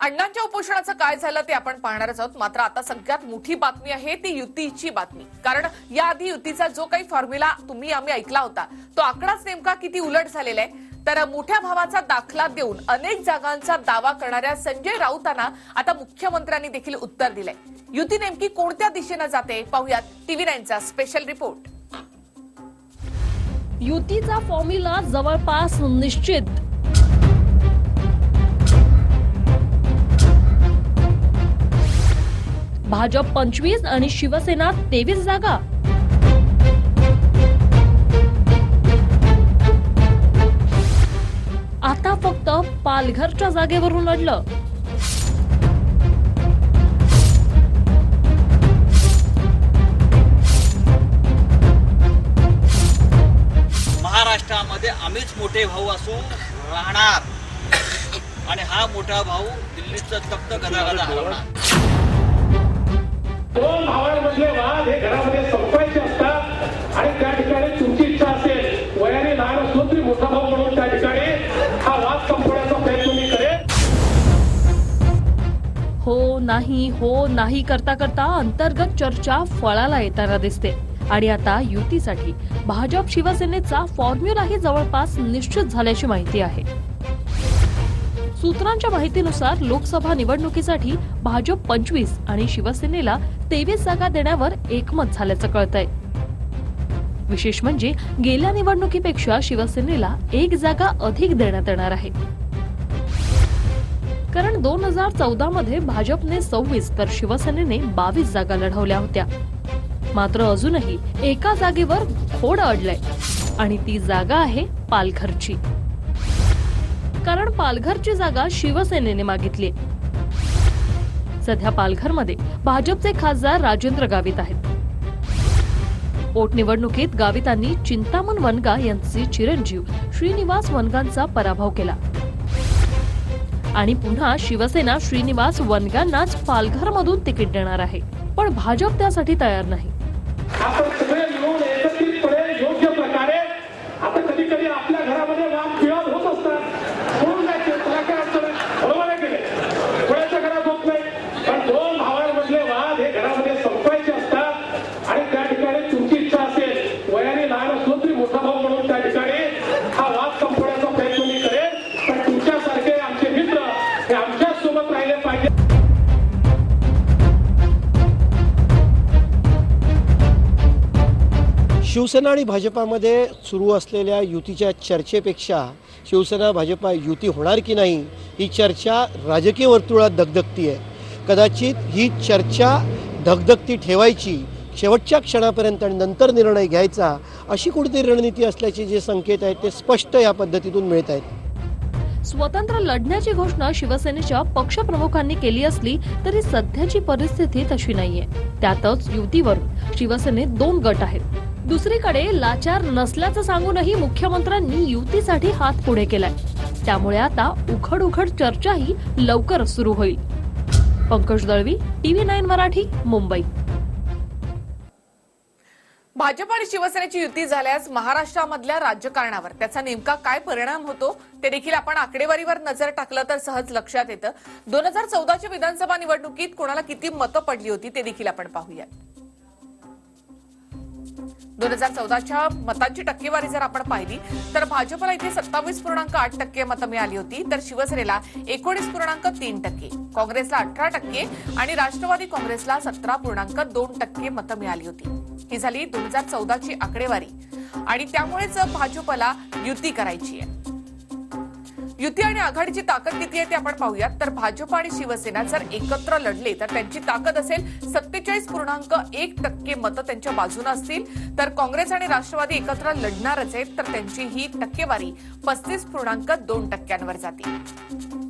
अण्णांच्या उपोषणाचं काय झालं ते आपण पाहणारच आहोत. मात्र आता सगळ्यात मोठी बातमी आहे ती युतीची बातमी. कारण याआधी युतीचा जो काही फॉर्म्युला तुम्ही आम्ही ऐकला होता तो आकडाच नेमका किती उलट झालेला आहे. तर मोठ्या भावाचा दाखला देऊन अनेक जागांचा दावा करणाऱ्या संजय राऊतांना आता मुख्यमंत्र्यांनी देखील उत्तर दिलंय. युती नेमकी कोणत्या दिशेनं जाते पाहुयात टीव्ही नाईनचा स्पेशल रिपोर्ट युतीचा फॉर्म्युला जवळपास निश्चित. भाजप पंचवीस आणि शिवसेना तेवीस जागा. आता फक्त पालघरच्या जागेवरून लढलं. महाराष्ट्रामध्ये आम्हीच मोठे भाऊ असू राहणार. आणि हा मोठा भाऊ दिल्लीचं तप्त गदागदा हरवणार. दोन भावांमधले वाद हे घरामध्ये संपवायचे असतात आणि त्या ठिकाणी तुमची इच्छा असेल वयाने लहान असलो तरी मोठा भाऊ म्हणून त्या ठिकाणी हा वाद संपवण्याचा प्रयत्न मी करेन. हो नाही हो नाही करता करता अंतर्गत चर्चा फळाला येताना दिसते. आणि आता युतीसाठी भाजप शिवसेनेचा फॉर्म्युलाही जवळपास निश्चित झाल्याची माहिती आहे. सूत्रांच्या माहितीनुसार लोकसभा निवडणुकीसाठी भाजप पंचवीस आणि शिवसेनेला तेवीस जागा देण्यावर एकमत झाल्याचं कळतंय. विशेष म्हणजे गेल्या निवडणुकीपेक्षा शिवसेनेला एक जागा अधिक देण्यात येणार आहे. कारण दोन हजार चौदा मध्ये भाजपने सव्वीस तर शिवसेनेने बावीस जागा लढवल्या होत्या. मात्र अजूनही एका जागेवर खोड अडलंय आणि ती जागा आहे पालघरची. कारण पालघरची जागा शिवसेनेने मागितली. सध्या पालघरमध्ये भाजपचे खासदार राजेंद्र गावित आहेत. पोटनिवडणुकीत गावितांनी चिंतामण वनगा यांचे चिरंजीव श्रीनिवास वनगांचा पराभव केला. आणि पुन्हा शिवसेना श्रीनिवास वनगांनाच पालघरमधून तिकीट देणार आहे. पण भाजप त्यासाठी तयार नाही. आपण सगळे मिळून एकत्रितपणे योग्य प्रकारे आता कधी कधी आपल्या शिवसेना आणि भाजपामध्ये सुरू असलेल्या युतीच्या चर्चेपेक्षा शिवसेना भाजपा युती होणार की नाही ही चर्चा राजकीय वर्तुळात धगधगती आहे कदाचित ही चर्चा धगधगती ठेवायची शेवटच्या क्षणापर्यंत आणि नंतर निर्णय घ्यायचा अशी कुठेतरी रणनीती असल्याचे जे संकेत आहेत ते स्पष्ट या पद्धतीतून मिळत आहेत. स्वतंत्र लढण्याची घोषणा शिवसेनेच्या पक्षप्रमुखांनी केली असली तरी सध्याची परिस्थिती तशी नाहीये. त्यातच युतीवर शिवसेनेत दोन गट आहेत. दुसरीकडे लाचार नसल्याचं सांगूनही मुख्यमंत्र्यांनी युतीसाठी हात पुढे केलाय. त्यामुळे आता उघड उघड चर्चाही लवकर सुरू होईल. Pankaj Dalvi TV nine Marathi Mumbai. Bhajap आणि शिवसेनेची युती झाल्यास महाराष्ट्रामधल्या राजकारणावर त्याचा नेमका काय परिणाम होतो ते देखील आपण आकडेवारीवर नजर टाकलं तर सहज लक्षात येतं. दोन हजार चौदाच्या विधानसभा निवडणुकीत कोणाला किती मतं पडली होती ते देखील आपण पाहूयात. दोन हजार चौदाच्या मतांची टक्केवारी जर आपण पाहिली तर भाजपला इथे सत्तावीस पूर्णांक आठ टक्के मतं मिळाली होती तर शिवसेनेला एकोणीस पूर्णांक तीन टक्के काँग्रेसला अठरा टक्के आणि राष्ट्रवादी काँग्रेसला सतरा पूर्णांक दोन टक्के मतं मिळाली होती. ही झाली दोन हजार चौदाची आकडेवारी. आणि त्यामुळेच भाजपला युती करायची आहे. युती आणि आघाडीची ताकद किती आहे ते आपण पाहूयात. तर भाजप आणि शिवसेना जर एकत्र लढले तर त्यांची ताकद असेल सत्तेचाळीस पूर्णांक एक टक्के मतं त्यांच्या बाजूने असतील. तर काँग्रेस आणि राष्ट्रवादी एकत्र लढणारच आहेत तर त्यांची ही टक्केवारी पस्तीस पूर्णांक दोन टक्क्यांवर जाते.